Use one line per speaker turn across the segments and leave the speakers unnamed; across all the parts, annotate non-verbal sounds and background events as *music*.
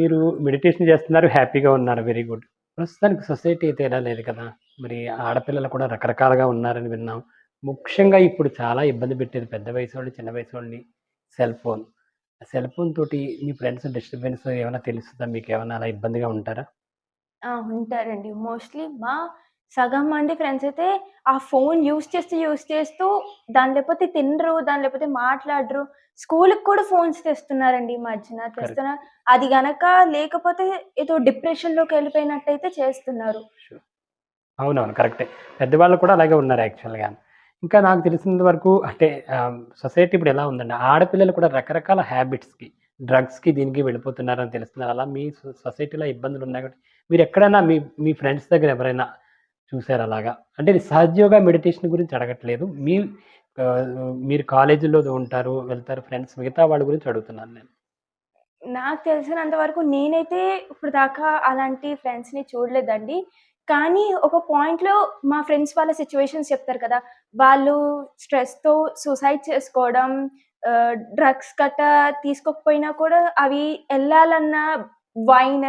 మీరు మెడిటేషన్ చేస్తున్నారు. హ్యాపీగా ఉన్నారు. Very good. ప్రస్తుతానికి సొసైటీ తేడా లేదు కదా! మరి ఆడపిల్లలు కూడా రకరకాలుగా ఉన్నారని విన్నాం. ముఖ్యంగా ఇప్పుడు చాలా ఇబ్బంది పెట్టేది పెద్ద వయసు వాళ్ళు చిన్న వయసు వాళ్ళని సెల్ ఫోన్. సెల్ ఫోన్ తోటి మీ ఫ్రెండ్స్ డిస్టర్బెన్స్ ఏమైనా తెలుస్తుందా మీకు ఏమైనా అలా ఇబ్బందిగా ఉంటారా?
ఉంటారండి. మోస్ట్‌లీ మా సగం మంది ఫ్రెండ్స్ అయితే ఆ ఫోన్ యూజ్ చేస్తూ, యూజ్ చేస్తూ దాని లేపోతే తినరు, దాని లేపోతే మాట్లాడరు. స్కూలుకి కూడా ఫోన్స్ తెస్తున్నారండి ఈ మధ్యన. తెస్తున్నారు. అది గనక లేకపోతే ఏదో డిప్రెషన్‌లోకెళ్ళిపోయినట్టయితే చేస్తున్నారు.
షూర్. అవునవును. కరెక్టే. పెద్దవాళ్ళు కూడా అలాగే ఉన్నారు యాక్చువల్‌గా. ఇంకా నాకు తెలిసినంత వరకు అంటే సొసైటీ ఇప్పుడు ఎలా ఉందంటే ఆడపిల్లలు కూడా రకరకాల హ్యాబిట్స్‌కి, డ్రగ్స్‌కి దీనికి వెళ్ళిపోతున్నారని తెలుస్తున్నారు. అలా మీ సొసైటీలో ఇబ్బందులు ఉన్నాయి కాబట్టి మీరెక్కడైనా మీ మీ ఫ్రెండ్స్ దగ్గర ఎవరైనా చూశారు అలాగా? అంటే ఇది సహజయోగ మెడిటేషన్ గురించి అడగట్లేదు. మీ మీరు కాలేజీలో ఉంటారు, వెళ్తారు ఫ్రెండ్స్ మిగతా వాళ్ళ గురించి అడుగుతున్నాను నేను.
నాకు తెలిసినంత వరకు నేనైతే ఇప్పుడు దాకా అలాంటి ఫ్రెండ్స్‌ని చూడలేదండి. కానీ ఒక పాయింట్‌లో మా ఫ్రెండ్స్ వాళ్ళ సిచ్యువేషన్స్ చెప్తారు కదా! వాళ్ళు స్ట్రెస్‌తో సూసైడ్ చేసుకోవడం, డ్రగ్స్ గట్టా తీసుకోకపోయినా కూడా అవి వెళ్ళాలన్న వైన్,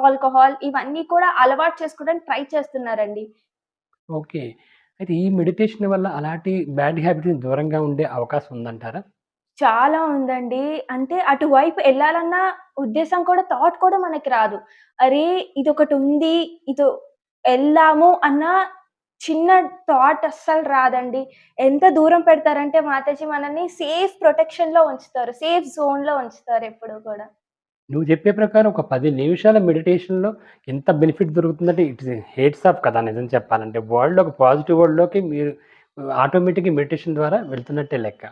ఆల్కహాల్ ఇవన్నీ కూడా అలవాటు చేసుకోవడానికి ట్రై చేస్తున్నారండి.
ఓకే. అయితే ఈ మెడిటేషన్ వల్ల అలాంటి బ్యాడ్ హ్యాబిట్స్‌ని దూరంగా ఉండే అవకాశం ఉందంటారా?
చాలా ఉందండి. అంటే అటువైపు ఎళ్ళాలన్న ఉద్దేశం కూడా థాట్ కూడా మనకి రాదు. అరే! ఇదొకటుంది. ఇదో ఎళ్దాము అన్న చిన్న థాట్ అస్సలు రాదండి. ఎంత దూరం పెడతారంటే మాతాజీ మనల్ని సేఫ్ ప్రొటెక్షన్‌లో ఉంచుతారు. సేఫ్ జోన్‌లో ఉంచుతారు ఎప్పుడూ కూడా.
నువ్వు చెప్పే ప్రకారం ఒక పది నిమిషాల మెడిటేషన్‌లో ఎంత బెనిఫిట్ దొరుకుతుందంటే ఇట్స్ హేట్స్ ఆఫ్ కదా! నిజం చెప్పాలంటే. వరల్డ్‌లో ఒక పాజిటివ్ వరల్డ్‌లోకి మీరు ఆటోమేటిక్‌గా మెడిటేషన్ ద్వారా వెళ్తున్నట్టే లెక్క.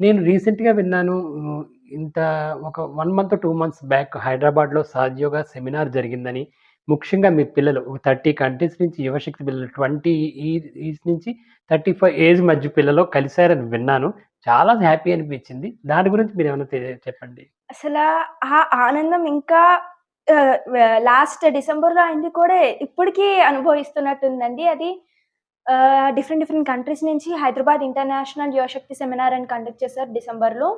నేను రీసెంట్‌గా విన్నాను. హ్మ్. ఇంత ఒక 1 మంత్, 2 మంత్స్ బ్యాక్ హైదరాబాద్‌లో సహజయోగ సెమినార్ జరిగిందని, ముఖ్యంగా మీ పిల్లలు 30 కంట్రీస్ నుంచి యువశక్తి పిల్లలు 20 ఈ ఈజ్ నుంచి 35 ఏజ్ మధ్య పిల్లలు కలిశారని విన్నాను. చాలా హ్యాపీ అనిపించింది. దాని గురించి మీరు ఏమైనా చెప్పండి.
అసలు ఆ ఆనందం ఇంకా లాస్ట్ డిసెంబర్‌లో అయింది కూడా ఇప్పటికీ అనుభవిస్తున్నట్టుందండి. అది డిఫరెంట్ డిఫరెంట్ కంట్రీస్ నుంచి హైదరాబాద్ ఇంటర్నేషనల్ యువశక్తి సెమినార్ అని కండక్ట్ చేశారు డిసెంబర్‌లో.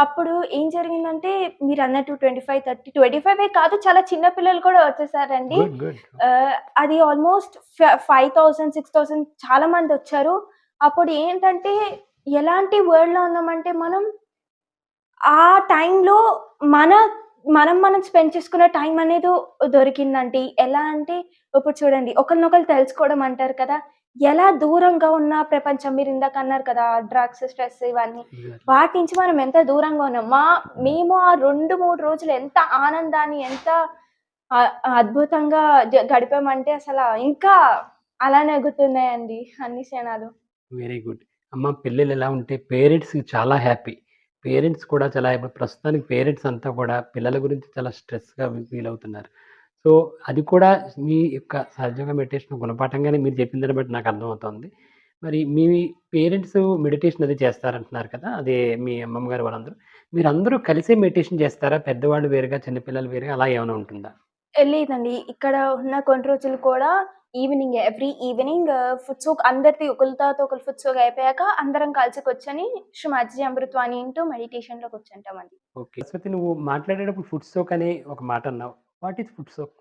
అప్పుడు ఏం జరిగిందంటే మీరన్నట్టు 25, 30 25 కాదు చాలా చిన్న పిల్లలు కూడా వచ్చేసారండి. అది ఆల్‌మోస్ట్ ఫ 5000, 6000 చాలా మందొచ్చారు. అప్పుడు ఏంటంటే ఎలాంటి వరల్డ్‌లో ఉన్నామంటే మనం ఆ టైంలో మన మనం మనం స్పెండ్ చేసుకునే టైం అనేది దొరికిందండి. ఎలా అంటే ఇప్పుడు చూడండి ఒకళ్ళనొకళ్ళు తెలుసుకోవడం అంటారు కదా! ఎలా దూరంగా ఉన్న ప్రపంచం మీరిందాక అన్నారు కదా! డ్రగ్స్, స్ట్రెస్ ఇవన్నీ. వాటి నుంచి మనం ఎంత దూరంగా ఉన్నాం. మా మేము ఆ 2, 3 రోజులు ఎంత ఆనందాన్ని ఎంత అద్భుతంగా గడిపామంటే అసల ఇంకా అలానే ఎగుతున్నాయండి అన్ని క్షణాలు.
Very good. అమ్మ పిల్లలు ఎలా ఉంటే పేరెంట్స్‌కి చాలా హ్యాపీ. పేరెంట్స్ కూడా చాలా ప్రస్తుతానికి పేరెంట్స్ అంతా కూడా పిల్లల గురించి చాలా స్ట్రెస్‌గా ఫీల్ అవుతున్నారు. సో, అది కూడా మీ యొక్క సహజంగా మెడిటేషన్ గుణపాఠంగానే మీరు చెప్పిన దాన్ని బట్టి నాకు అర్థమవుతోంది. మరి మీ పేరెంట్స్ మెడిటేషన్ అది చేస్తారంటున్నారు కదా! అదే మీ అమ్మమ్మ గారు వాళ్ళందరూ. మీరందరూ కలిసే మెడిటేషన్ చేస్తారా? పెద్దవాళ్ళు వేరుగా, చిన్న పిల్లలు వేరుగా అలా ఏమైనా ఉంటుందా?
లేదండి. ఇక్కడ ఉన్న కొన్ని రోజులు కూడా evening every evening food soak అందరిది ఒకళ్ళ తర్వాత ఒకళ్ళు ఫుడ్ సోక్ అయిపోయాక అందరం కలిసి కూర్చొని శ్రీమద్జీ అమృతవాణి ఇంటూ మెడిటేషన్‌లో కూర్చుంటామండి.
ఓకే. అశ్వతి నువ్వు మాట్లాడేటప్పుడు ఫుడ్ సోక్ అనే ఒక మాట అన్నావు. What is food soak?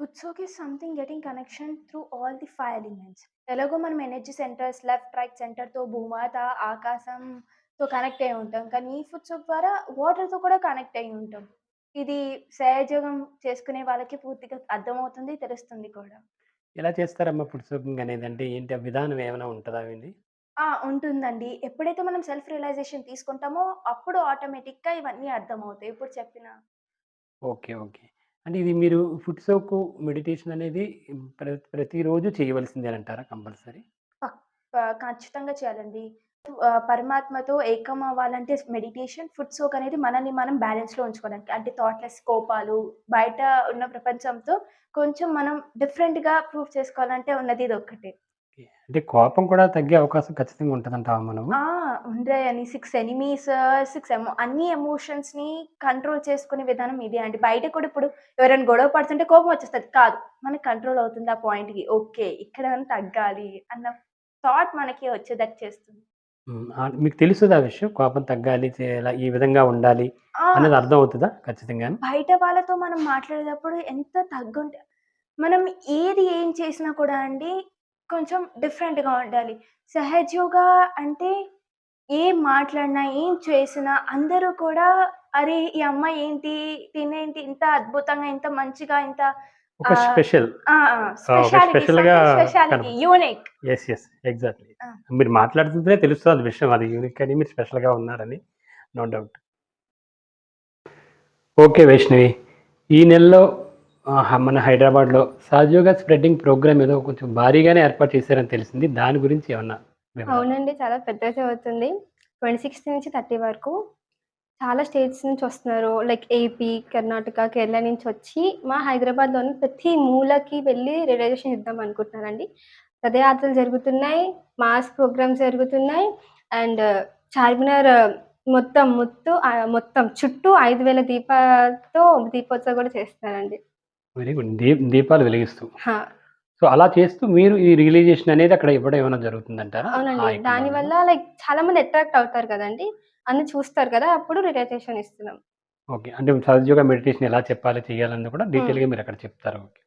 Food soak is something getting connection through all the 5 elements. ఎలాగో మనం ఎనర్జీ సెంటర్స్ లెఫ్ట్, రైట్ సెంటర్‌తో భూమాత, ఆకాశంతో కనెక్ట్ అయ్యి ఉంటాం. కానీ ఈ ఫుడ్ సోక్ ద్వారా వాటర్‌తో కూడా కనెక్ట్ అయ్యి ఉంటాం. ఇది సహజయోగం చేసుకునే వాళ్ళకి పూర్తిగా అర్థమవుతుంది, తెలుస్తుంది కూడా.
ఎలా చేస్తారమ్మా ఫుడ్ సోకింగ్ అనేది? అంటే ఏంటి ఆ విధానం ఏమైనా ఉంటదా?
ఆ! ఉంటుందండి. ఎప్పుడైతే మనం సెల్ఫ్ రియలైజేషన్ తీసుకుంటామో అప్పుడు ఆటోమేటిక్‌గా ఇవన్నీ అర్థమవుతాయి. ఇప్పుడు చెప్పిన
ఓకే. ఓకే. అంటే ఇది మీరు ఫుడ్ సోక్ మెడిటేషన్ అనేది ప్ర ప్రతిరోజు చేయవలసిందేనంటారా కంపల్సరీ?
ఖచ్చితంగా చేయాలండి. పరమాత్మతో ఏకం అవ్వాలంటే మెడిటేషన్, ఫుడ్ సోక్ అనేది మనల్ని మనం బ్యాలెన్స్‌లో ఉంచుకోవడానికి. అంటే థాట్‌లెస్ కోపాలు, బయట ఉన్న ప్రపంచంతో కొంచెం మనం డిఫరెంట్‌గా ప్రూవ్ చేసుకోవాలంటే ఉన్నది ఇది
ఒక్కటే అంటే కోపం కూడా తగ్గే అవకాశం ఖచ్చితంగా ఉంటదంటావా మనము?
ఆ! ఉంటాయని 6 ఎనిమీస్, 6 ఎమో అన్ని ఎమోషన్స్‌ని కంట్రోల్ చేసుకునే విధానం ఇదే అండి. బయట కూడా ఇప్పుడు ఎవరైనా గొడవ పడుతుంటే కోపం వచ్చేస్తది. కాదు. మనకి కంట్రోల్ అవుతుంది ఆ పాయింట్‌కి. ఓకే. ఇక్కడ తగ్గాలి అన్న థాట్ మనకి వచ్చేటట్టు చేస్తుంది.
మీకు తెలుస్తదా ఆ విషయం? కోపం తగ్గాలి, ఈ విధంగా ఉండాలి
ఆ!
అనేది అర్థమవుతదా ఖచ్చితంగాను?
బయట వాళ్ళతో మనం మాట్లాడేటప్పుడు ఎంత తగ్గుంటే మనం ఏది ఏం చేసినా కూడా అండి కొంచెం డిఫరెంట్‌గా ఉండాలి. సహజంగా అంటే ఏం మాట్లాడినా, ఏం చేసినా అందరూ కూడా అరే! ఈ అమ్మాయి ఏంటి? తినేంటి ఇంత అద్భుతంగా, ఇంత మంచిగా, ఇంత
ఒక స్పెషల్. కనపడుతుంది.
యూనిక్.
యెస్. యెస్. ఎగ్జాక్ట్‌లీ. మీరు మాట్లాడుతుంటేనే తెలుస్తది విషయం అది యూనిక్ అని, మీరు స్పెషల్‌గా ఉన్నారని. No doubt. ఓకే వైష్ణవి. ఈ నెలలో మన హైదరాబాద్‌లో సహజయోగ స్ప్రెడ్డింగ్ ప్రోగ్రామ్ ఏదో కొంచెం భారీగానే ఏర్పాటు చేశారని తెలిసింది. దాని గురించి ఏమన్నా
అవునండి. చాలా పెద్దగా జరుగుతుంది. 26 నుంచి 30 వరకు. చాలా స్టేట్స్ నుంచి వస్తున్నారు. లైక్ ఏపీ, కర్ణాటక, కేరళ నుంచి వచ్చి మా హైదరాబాద్‌లోని ప్రతి మూలకి వెళ్ళి రిలైజేషన్ ఇద్దాం అనుకుంటున్నారండి. పదయాత్రలు జరుగుతున్నాయి. మాస్ ప్రోగ్రామ్స్ జరుగుతున్నాయి. అండ్ చార్మినార్ మొత్తం ముత్తు మొత్తం చుట్టూ ఐదు వేల దీపాలతో దీపోత్సవం కూడా చేస్తున్నారండి.
Very good. దీ దీపాలు వెలిగిస్తూ. సో, అలా చేస్తూ మీరు ఈ రియలైజేషన్ అనేది అక్కడ ఇవ్వడం ఏమైనా జరుగుతుందంటారా?
అవునండి. దానివల్ల లైక్ చాలా మంది అట్రాక్ట్ అవుతారు కదండీ! అన్ని చూస్తారు కదా! అప్పుడు రియలైజేషన్ ఇస్తున్నాం.
ఓకే. అంటే సహజయోగ మెడిటేషన్ ఎలా చెప్పాలి, చేయాలన్నది కూడా. డీటెయిల్‌గా మీరు అక్కడ చెప్తారు. ఓకే.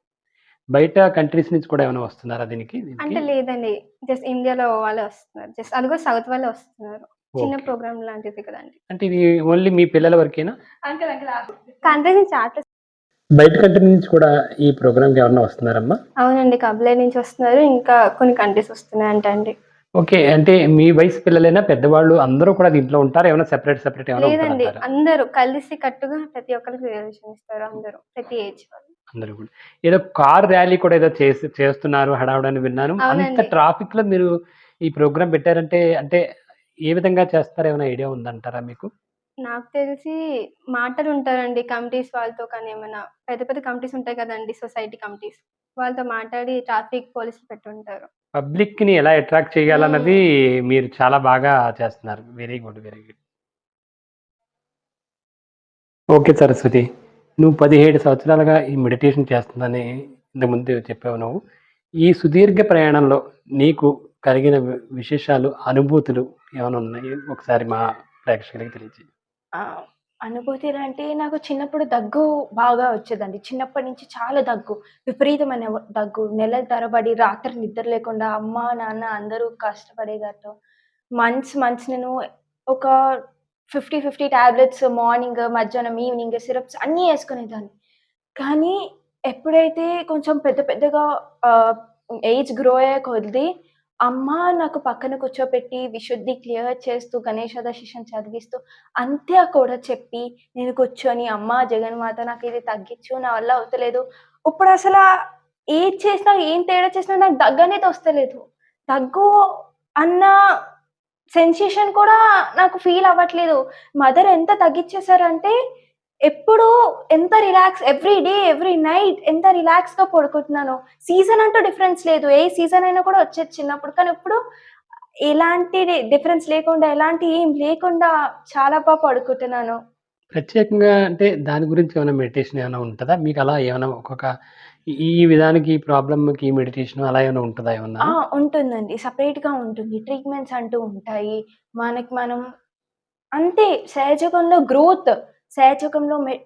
బయట కంట్రీస్ నుంచి కూడా ఏమైనా వస్తున్నారా దీనికి?
అంటే లేదండి. జస్ట్ ఇండియాలో వాళ్ళే వస్తున్నారు. జస్ట్ అది కూడా సౌత్ వాళ్ళే వస్తున్నారు. చిన్న. ప్రోగ్రామ్ లాంటిది కదండీ!
అంటే ఇది ఓన్లీ మీ పిల్లల వరకేనా?
అంకుల్ అంకుల్ ఆగు.
కంట్రీ నుంచి
బయట కంట్రీ నుంచి కూడా ఈ ప్రోగ్రామ్‌కి ఎవరన్నా వస్తున్నారమ్మా?
అవునండి. కబ్లే నుంచి వస్తున్నారు. ఇంకా కొన్ని కంట్రీస్ వస్తున్నాయంట అండి.
ఓకే. అంటే మీ వయసు పిల్లలైనా, పెద్దవాళ్ళు అందరూ కూడా దీంట్లో ఉంటారా? ఏమైనా సెపరేట్ సెపరేట్ ఏమైనా
లేదండి. అందరూ కలిసి కట్టుగా ప్రతి ఒక్కరికి రియలైజేషన్ ఇస్తారు అందరూ. ప్రతి ఏజ్ వాళ్ళు.
అందరూ కూడా. ఏదో కార్ ర్యాలీ కూడా ఏదో చేసి చేస్తున్నారు హడావుడి అని విన్నాను. అంత
అవునండి.
ట్రాఫిక్‌లో మీరు ఈ ప్రోగ్రామ్ పెట్టారంటే అంటే ఏ విధంగా చేస్తారో ఏమైనా ఐడియా ఉందంటారా మీకు?
నాకు తెలిసి మాటలుంటారండి కమిటీస్ వాళ్ళతో కానీ ఏమైనా పెద్ద పెద్ద కమిటీస్ ఉంటాయి కదండీ! Society committees. వాళ్ళతో మాట్లాడి ట్రాఫిక్ పోలీసులు పెట్టుంటారు.
పబ్లిక్‌ని ఎలా అట్రాక్ట్ చేయాలన్నది. మీరు చాలా బాగా చేస్తున్నారు. Very good. Very good. Okay Saraswati. నువ్వు 17 సంవత్సరాలుగా ఈ మెడిటేషన్ చేస్తుందని ఇంతకుముందు చెప్పావు నువ్వు. ఈ సుదీర్ఘ ప్రయాణంలో నీకు కలిగిన విశేషాలు, అనుభూతులు ఏమైనా ఉన్నాయి? ఒకసారి మా ప్రేక్షకులకి తెలియజేయి.
అనుభూతులు అంటే నాకు చిన్నప్పుడు దగ్గు బాగా వచ్చేదండి. చిన్నప్పటి నుంచి చాలా దగ్గు. విపరీతమైన దగ్గు. నెలల తరబడి రాత్రి నిద్ర లేకుండా అమ్మ, నాన్న అందరూ కష్టపడేదాంతో మంత్స్, మంత్స్ నేను ఒక 50, 50 టాబ్లెట్స్ మార్నింగ్, మధ్యాహ్నం, ఈవినింగ్ సిరప్స్ అన్నీ వేసుకునేదాన్ని కానీ ఎప్పుడైతే కొంచెం పెద్ద పెద్దగా ఏజ్ గ్రో అయ్యే కొద్దీ అమ్మ నాకు పక్కన కూర్చోపెట్టి విశుద్ధి క్లియర్ చేస్తూ గణేష శిష్యం చదివిస్తూ అంతే కూడా చెప్పి నేను కూర్చొని అమ్మ జగన్మాత నాకు ఇది తగ్గించు నా వల్ల అవుతలేదు. ఇప్పుడు అసలు ఏది చేసినా ఏం తేడా చేసినా నాకు దగ్గు అనేది వస్తలేదు. దగ్గు అన్న సెన్సేషన్ కూడా నాకు ఫీల్ అవ్వట్లేదు. మదర్ ఎంత తగ్గిచ్చేసారంటే ఎప్పుడు ఎంత relax every day, every night ఎంత రిలాక్స్‌గా పడుకుంటున్నానో. సీజన్ అంటూ డిఫరెన్స్ లేదు. ఏ సీజన్ అయినా కూడా వచ్చేది చిన్నప్పుడు. కానీ ఇప్పుడు ఎలాంటి డిఫరెన్స్ లేకుండా, ఎలాంటి ఏం లేకుండా చాలా బా పడుకుంటున్నాను.
ప్రత్యేకంగా అంటే దాని గురించి ఏమైనా మెడిటేషన్ ఏమైనా ఉంటదా? మీకు అలా ఏమైనా ఒక్కొక్క ఈ విధానికి, ఈ ప్రాబ్లమ్‌కి మెడిటేషన్ అలా ఏమైనా ఉంటదా ఏమన్నా?
ఉంటుందండి. సెపరేట్‌గా ఉంటుంది. ట్రీట్మెంట్స్ అంటూ ఉంటాయి. మనకి మనం అంతే సహజంలో గ్రోత్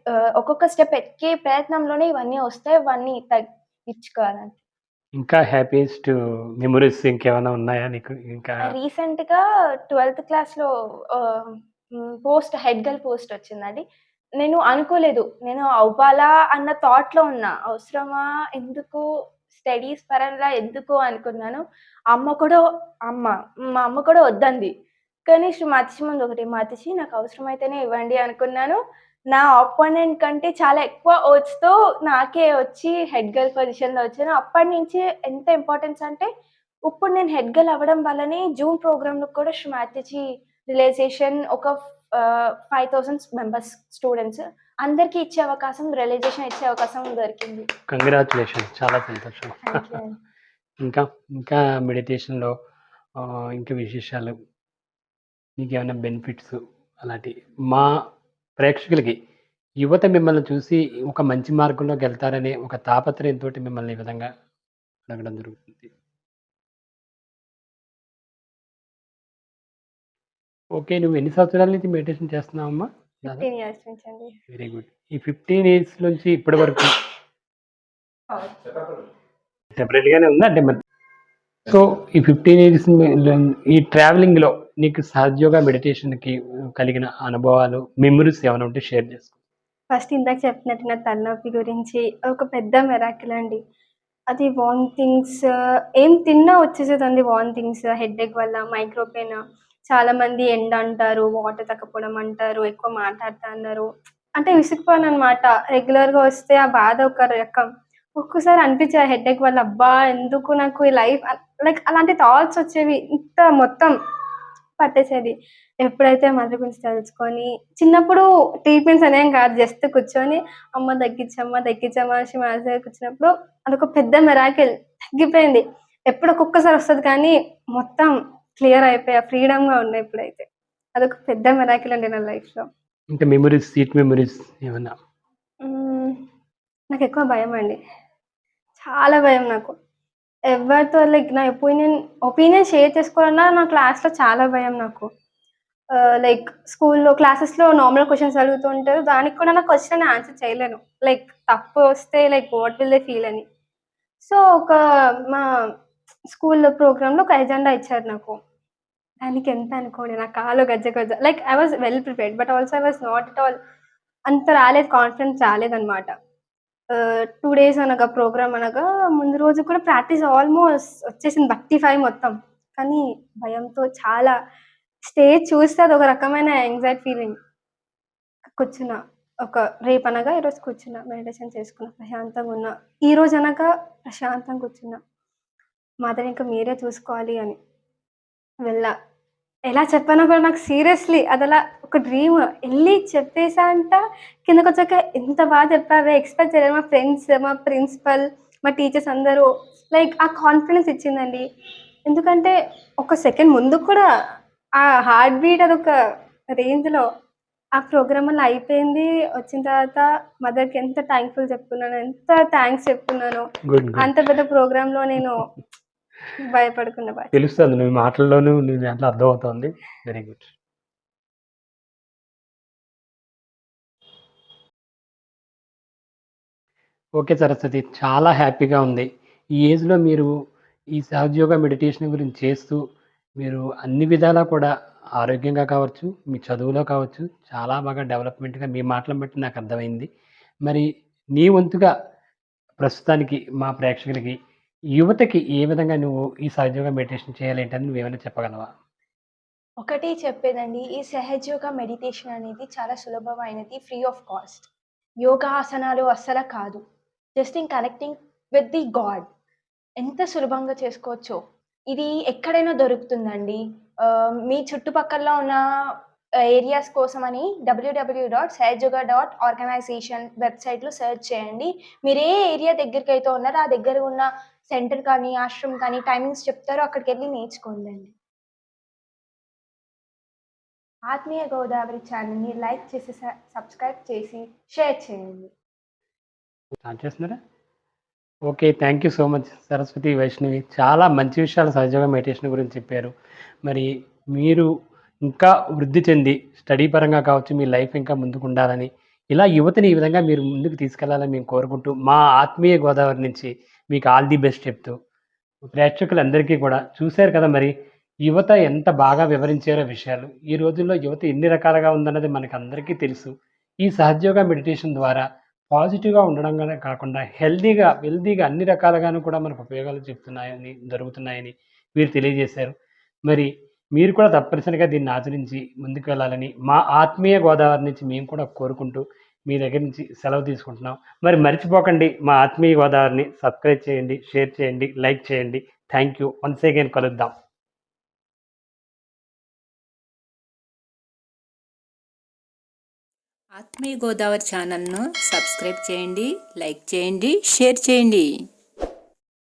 ఆహ్, ఒక్కొక్క స్టెప్ ఎక్కే ప్రయత్నంలోనే ఇవన్నీ వస్తాయి. ఇవన్నీ తగ్గించుకోవాలంతే.
ఇంకా హ్యాపీయెస్ట్ మెమోరీస్ ఇంకేమైనా ఉన్నాయా నీకు? ఇంకా
రీసెంట్‌గా 12థ్ క్లాస్‌లో ఆహ్, హ్మ్. పోస్ట్ హెడ్ గర్ల్ పోస్ట్ వచ్చిందండి. నేను అనుకోలేదు. నేను అవ్వాలా అన్న థాట్‌లో ఉన్నా. అవసరమా? ఎందుకు? స్టడీస్ పరంగా ఎందుకు అనుకున్నాను. అమ్మ కూడా అమ్మ మా అమ్మ కూడా వద్దంది. కానీ శ్రీ మాతిషి ముందు ఒకటి మాతిషి నాకు అవసరమైతేనే ఇవ్వండి అనుకున్నాను. నా అపోనెంట్ కంటే చాలా ఎక్కువ ఓట్స్‌తో నాకే వచ్చి హెడ్ గర్ల్ పొజిషన్‌లో వచ్చాను. అప్పటినుంచి ఎంత ఇంపార్టెన్స్ అంటే ఇప్పుడు నేను హెడ్ గర్ల్ అవ్వడం వల్లనే జూమ్ ప్రోగ్రామ్‌లో కూడా శ్రీ మాతిజీ రిలైజేషన్ ఒక ఆహ్, 5000 మెంబర్స్ స్టూడెంట్స్ అందరికి ఇచ్చే అవకాశం రియలైజేషన్ ఇచ్చే అవకాశం దొరికింది.
కంగ్రాచ్యులేషన్స్. చాలా సంతోషం. *laughs* ఇంకా, ఇంకా మెడిటేషన్‌లో ఇంకా విశేషాలు మీకేమైనా బెనిఫిట్స్ అలాంటియి మా ప్రేక్షకులకి యువత మిమ్మల్ని చూసి ఒక మంచి మార్గంలోకెళ్తారనే ఒక తాపత్రయంతోటి మిమ్మల్ని ఈ విధంగా అడగడం జరుగుతుంది. ఓకే. నువ్వు ఎన్ని సంవత్సరాల నుంచి మెడిటేషన్ చేస్తున్నావమ్మా? దాదాపు?
15 ఇయర్స్ నుంచి అండి.
Very good. ఈ 15 ఇయర్స్ నుంచి ఇప్పటి వరకు సెపరేట్‌గానే ఉందా? అంటే మరి సో, ఈ 15 ఇయర్స్ ఈ ట్రావెలింగ్‌లో నీకు సహజయోగ మెడిటేషన్‌కి కలిగిన అనుభవాలు, మెమరీస్ ఏమైనా ఉంటే షేర్ చేసుకో.
ఫస్ట్ ఇందాక చెప్పినట్టు నా తలనొప్పి గురించి ఒక పెద్ద మెరాకిల్ అండి. అది వామిటింగ్స్ ఏం తిన్నా వచ్చేసేదండి వామిటింగ్స్, హెడేక్ వల్ల, మైక్రోపెయిన్ చాలా మంది ఎండ అంటారు, వాటర్ తగ్గకపోవడం అంటారు, ఎక్కువ మాట్లాడుతా అన్నారు. అంటే విసిగిపోయాననమాట. రెగ్యులర్‌గా వస్తే ఆ బాధ ఒక రకం. ఒక్కోసారి అనిపించేది హెడేక్ వల్ల అబ్బా! ఎందుకు నాకు ఈ లైఫ్ లైక్ అలాంటి థాట్స్ వచ్చేవి. ఇంత మొత్తం పట్టేసేది. ఎప్పుడైతే మదర్ గురించి తెలుసుకొని చిన్నప్పుడు ట్రీట్మెంట్స్ అనేం కాదు. జస్ట్ కూర్చొని అమ్మ తగ్గించమ్మ, తగ్గించమ్మ అనేసి మా దగ్గర కూర్చున్నప్పుడు అదొక పెద్ద మిరాకిల్ తగ్గిపోయింది. ఎప్పుడు ఒక్కొక్కసారి వస్తది కానీ మొత్తం క్లియర్ అయిపోయా. ఫ్రీడమ్‌గా ఉన్నా ఇప్పుడైతే. అదొక పెద్ద మిరాకిల్ అండి నా లైఫ్‌లో.
ఇంకా మెమోరీస్, స్వీట్ మెమోరీస్ ఏమన్నా?
హ్మ్. నాకెక్కువ భయమండి. చాలా భయం నాకు. ఎవరితో లైక్ నా ఒపీనియన్ ఒపీనియన్ షేర్ చేసుకోవాలన్నా నా క్లాస్‌లో చాలా భయం నాకు. లైక్ స్కూల్‌లో క్లాసెస్‌లో నార్మల్ క్వశ్చన్స్ అడుగుతుంటారు దానికి కూడా నాకు క్వశ్చన్ ఆన్సర్ చేయలేను. లైక్ తప్పు వస్తే like what will they feel అని. సో, ఒక మా స్కూల్‌లో ప్రోగ్రాంలో ఒక ఎజెండా ఇచ్చారు నాకు. దానికి ఎంత అనుకోండి నా కాలు గజ్జ గజ్జ like I was well prepared. But also I was not at all అంత రాలేదు కాన్ఫిడెన్స్ రాలేదనమాట. టూ డేస్ అనగా ప్రోగ్రామ్ అనగా ముందు రోజు కూడా ప్రాక్టీస్ ఆల్మోస్ట్ వచ్చేసింది భక్తి ఫైవ్ మొత్తం. కానీ భయంతో చాలా స్టేజ్ చూస్తే అది ఒక రకమైన యాంగ్జైటీ ఫీలింగ్. కూర్చున్నా. ఒక రేపు అనగా ఈరోజు కూర్చున్నా. మెడిటేషన్ చేసుకున్నా. ప్రశాంతంగా ఉన్నా. ఈరోజు అనగా ప్రశాంతంగా కూర్చున్నా. మాత్రం ఇంకా మీరే చూసుకోవాలి అని. వెళ్ళా. ఎలా చెప్పానో కూడా నాకు సీరియస్‌లీ అదలా ఒక డ్రీమ్. ఎళ్ళి చెప్పేసా అంట. కిందకొచ్చాక ఎంత బాగా చెప్పావే ఎక్స్‌పెక్ట్ చేయలేదు. మా ఫ్రెండ్స్, మా ప్రిన్సిపల్, మా టీచర్స్ అందరూ లైక్ ఆ కాన్ఫిడెన్స్ ఇచ్చిందండి. ఎందుకంటే ఒక సెకండ్ ముందు కూడా ఆ హార్ట్ బీట్ అదొక రేంజ్‌లో ఆ ప్రోగ్రామ్ అలా అయిపోయింది. వచ్చిన తర్వాత మదర్‌కి ఎంత థాంక్‌ఫుల్ చెప్పుకున్నానో, ఎంత.
గుడ్. గుడ్.
అంత పెద్ద ప్రోగ్రామ్‌లో నేను భయపడకుండా
తెలుస్తుంది. నువ్వు మాటల్లోనూ నీ దాంట్లో అర్థమవుతోంది. Very good. ఓకే సరస్వతి. చాలా హ్యాపీగా ఉంది. ఈ ఏజ్‌లో మీరు ఈ సహజయోగ మెడిటేషన్ గురించి చేస్తూ, మీరు అన్ని విధాలా కూడా ఆరోగ్యంగా కావచ్చు, మీ చదువులో కావచ్చు, చాలా బాగా డెవలప్‌మెంట్‌గా మీ మాటలను బట్టి నాకు అర్థమైంది. మరి నీ వంతుగా ప్రస్తుతానికి మా ప్రేక్షకులకి, యువతకి ఏ విధంగా నువ్వు ఈ సహజయోగ మెడిటేషన్ చేయాలి ఏంటని నువ్వేమైనా చెప్పగలవా?
ఒకటి చెప్పేదండి. ఈ సహజయోగ మెడిటేషన్ అనేది చాలా సులభమైనది. Free of cost. యోగా ఆసనాలు అస్సల కాదు. Just in connecting with the god. ఎంత సులభంగా చేసుకోవచ్చో. ఇది ఎక్కడైనా దొరుకుతుందండి. ఆహ్, మీ చుట్టుపక్కల ఉన్న ఏరియాస్ కోసమని ఆర్గనైజేషన్ వెబ్‌సైట్‌లో సెర్చ్ చేయండి. మీరు ఏ ఏరియా దగ్గరికైతే ఉన్నారో ఆ దగ్గర ఉన్న సెంటర్ కానీ, ఆశ్రమం కానీ టైమింగ్స్ చెప్తారో అక్కడికెళ్ళి నేర్చుకోండండి. ఆత్మీయ గోదావరి ఛానల్ని లైక్ చేసి, సబ్స్క్రైబ్ చేసి, షేర్ చేయండి.
చేస్తున్నారా? Okay. Thank you so much Saraswati, Vaishnavi. చాలా మంచి విషయాలు సహజంగా మెడిటేషన్ గురించి చెప్పారు. మరి మీరు ఇంకా వృద్ధి చెంది స్టడీ పరంగా కావచ్చు, మీ లైఫ్ ఇంకా ముందుకుండాలని, ఇలా యువతని ఈ విధంగా మీరు ముందుకు తీసుకెళ్ళాలని మేము కోరుకుంటూ, మా ఆత్మీయ గోదావరి నుంచి మీకు ఆల్ ది బెస్ట్ చెప్తూ, ప్రేక్షకులందరికీ కూడా చూశారు కదా మరి యువత ఎంత బాగా వివరించారో విషయాలు. ఈ రోజుల్లో యువత ఎన్ని రకాలుగా ఉందన్నది మనకందరికీ తెలుసు. ఈ సహజయోగ మెడిటేషన్ ద్వారా పాజిటివ్‌గా ఉండడంగానే కాకుండా హెల్తీగా, వెల్తీగా అన్ని రకాలుగాను కూడా మనకు ఉపయోగాలు చెప్తున్నాయని, జరుగుతున్నాయని మీరు తెలియజేశారు. మరి మీరు కూడా తప్పనిసరిగా దీన్ని ఆచరించి ముందుకు వెళ్ళాలని మా ఆత్మీయ గోదావరి నుంచి మేము కూడా కోరుకుంటూ, మీ దగ్గర నుంచి సెలవు తీసుకుంటున్నాం. మరి మర్చిపోకండి మా ఆత్మీయ గోదావరిని సబ్స్క్రైబ్ చేయండి, షేర్ చేయండి, లైక్ చేయండి. Thank you. వన్స్ అగైన్ కలుద్దాం.
ఆత్మీయ గోదావరి ఛానల్ను సబ్స్క్రైబ్ చేయండి లైక్ చేయండి షేర్ చేయండి